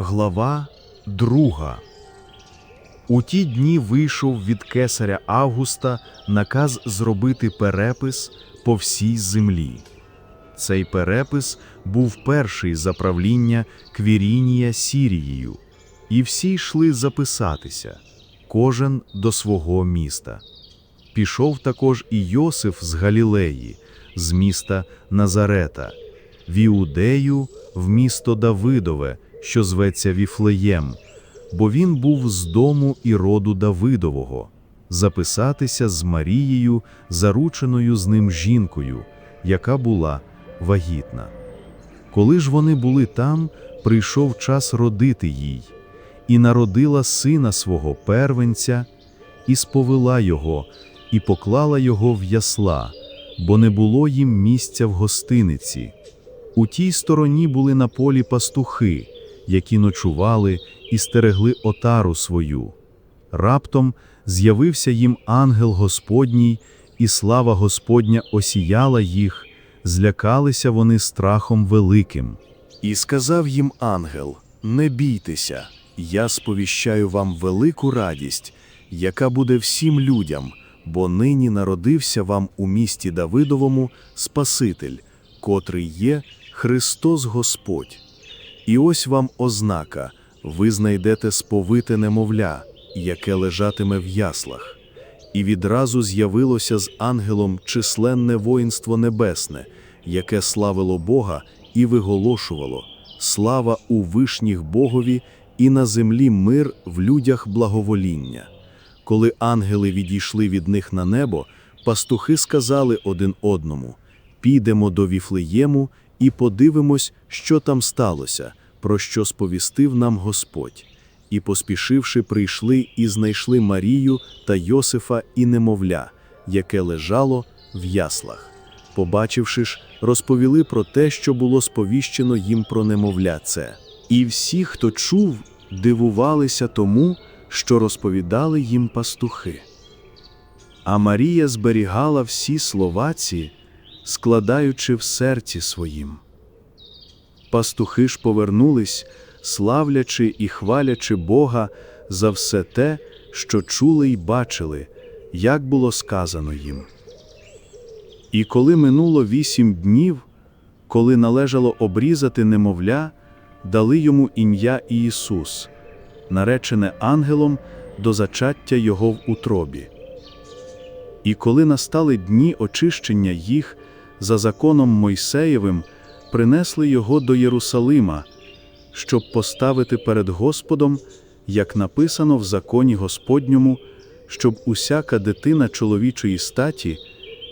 Глава друга. У ті дні вийшов від кесаря Августа наказ зробити перепис по всій землі. Цей перепис був перший за правління Квірінія Сірією, і всі йшли записатися, кожен до свого міста. Пішов також і Йосиф з Галілеї, з міста Назарета, в Іудею, в місто Давидове, що зветься Віфлеєм, бо він був з дому і роду Давидового, записатися з Марією, зарученою з ним жінкою, яка була вагітна. Коли ж вони були там, прийшов час родити їй, і народила сина свого первенця, і сповела його, і поклала його в ясла, бо не було їм місця в гостиниці. У тій стороні були на полі пастухи, які ночували і стерегли отару свою. Раптом з'явився їм ангел Господній, і слава Господня осіяла їх, злякалися вони страхом великим. І сказав їм ангел: Не бійтеся, я сповіщаю вам велику радість, яка буде всім людям, бо нині народився вам у місті Давидовому Спаситель, котрий є Христос Господь. І ось вам ознака: ви знайдете сповите немовля, яке лежатиме в яслах. І відразу з'явилося з ангелом численне воїнство небесне, яке славило Бога і виголошувало слава у вишніх Богові і на землі мир в людях благовоління. Коли ангели відійшли від них на небо, пастухи сказали один одному: Підемо до Віфлеєму і подивимось, що там сталося, про що сповістив нам Господь. І, поспішивши, прийшли і знайшли Марію та Йосифа і немовля, яке лежало в яслах. Побачивши ж, розповіли про те, що було сповіщено їм про немовля це. І всі, хто чув, дивувалися тому, що розповідали їм пастухи. А Марія зберігала всі слова ці, складаючи в серці своїм. Пастухи ж повернулись, славлячи і хвалячи Бога за все те, що чули й бачили, як було сказано їм. І коли минуло вісім днів, коли належало обрізати немовля, дали йому ім'я Ісус, наречене ангелом до зачаття його в утробі. І коли настали дні очищення їх за законом Мойсеєвим, принесли його до Єрусалима, щоб поставити перед Господом, як написано в законі Господньому, щоб усяка дитина чоловічої статі,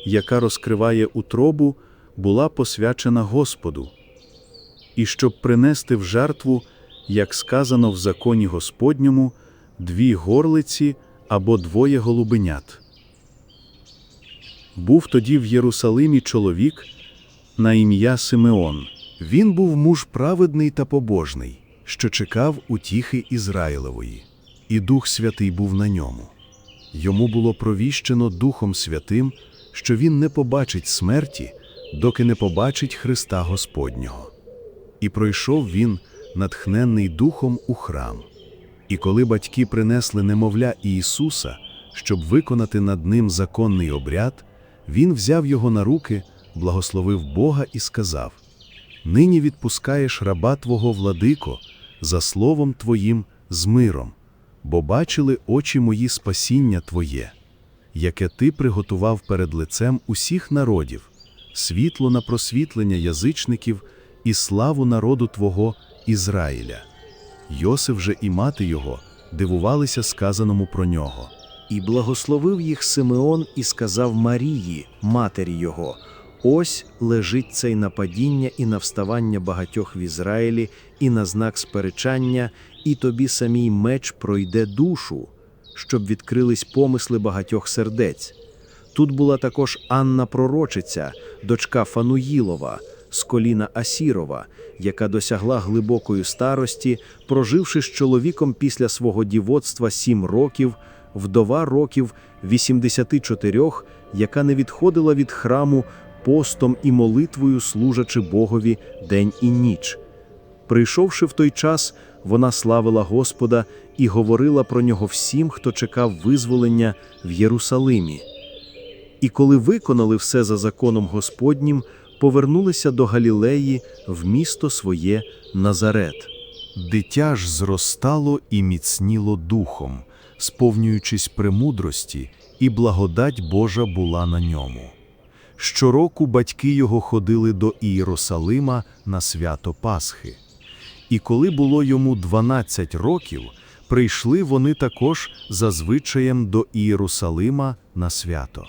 яка розкриває утробу, була посвячена Господу, і щоб принести в жертву, як сказано в законі Господньому, дві горлиці або двоє голубенят. Був тоді в Єрусалимі чоловік на ім'я Симеон. Він був муж праведний та побожний, що чекав утіхи Ізраїлевої, і Дух Святий був на ньому. Йому було провіщено Духом Святим, що він не побачить смерті, доки не побачить Христа Господнього. І пройшов він, натхненний Духом, у храм. І коли батьки принесли немовля Ісуса, щоб виконати над ним законний обряд, він взяв його на руки, благословив Бога і сказав: Нині відпускаєш раба Твого владико, за словом Твоїм з миром, бо бачили очі мої спасіння Твоє, яке Ти приготував перед лицем усіх народів, світло на просвітлення язичників і славу народу Твого Ізраїля. Йосиф же і мати його дивувалися сказаному про нього. І благословив їх Симеон і сказав Марії, матері його: Ось лежить цей на падіння і на вставання багатьох в Ізраїлі, і на знак сперечання, і тобі самій меч пройде душу, щоб відкрились помисли багатьох сердець. Тут була також Анна Пророчиця, дочка Фануїлова, з коліна Асірова, яка досягла глибокої старості, проживши з чоловіком після свого дівоцтва сім років, вдова років 84, яка не відходила від храму постом і молитвою, служачи Богові день і ніч. Прийшовши в той час, вона славила Господа і говорила про нього всім, хто чекав визволення в Єрусалимі. І коли виконали все за законом Господнім, повернулися до Галілеї в місто своє Назарет. Дитя ж зростало і міцніло духом, сповнюючись премудрості, і благодать Божа була на ньому. Щороку батьки його ходили до Ієрусалима на свято Пасхи. І коли було йому 12 років, прийшли вони також за звичаєм до Ієрусалима на свято.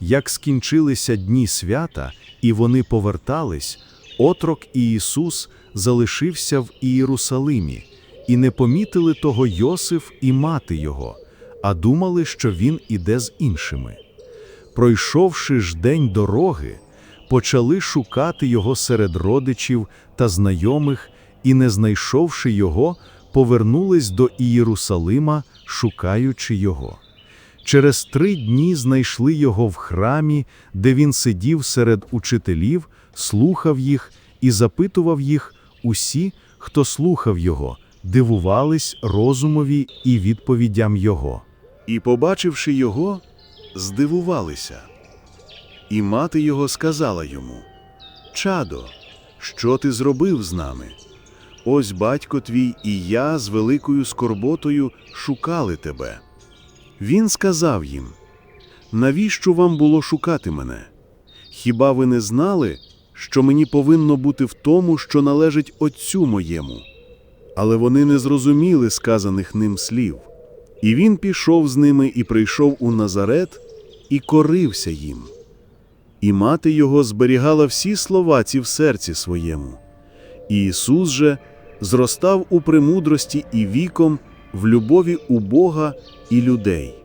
Як скінчилися дні свята, і вони повертались, отрок Ісус залишився в Ієрусалимі, і не помітили того Йосиф і мати його, а думали, що він іде з іншими. Пройшовши ж день дороги, почали шукати його серед родичів та знайомих, і, не знайшовши його, повернулись до Ієрусалима, шукаючи його. Через три дні знайшли його в храмі, де він сидів серед учителів, слухав їх і запитував їх усі, хто слухав його, дивувались розумові і відповідям його. І, побачивши його, здивувалися. І мати його сказала йому: Чадо, що ти зробив з нами? Ось батько твій і я з великою скорботою шукали тебе. Він сказав їм: Навіщо вам було шукати мене? Хіба ви не знали, що мені повинно бути в тому, що належить отцю моєму? Але вони не зрозуміли сказаних ним слів. І він пішов з ними і прийшов у Назарет, і корився їм. І мати його зберігала всі слова ці в серці своєму. І Ісус же зростав у премудрості і віком, в любові у Бога і людей.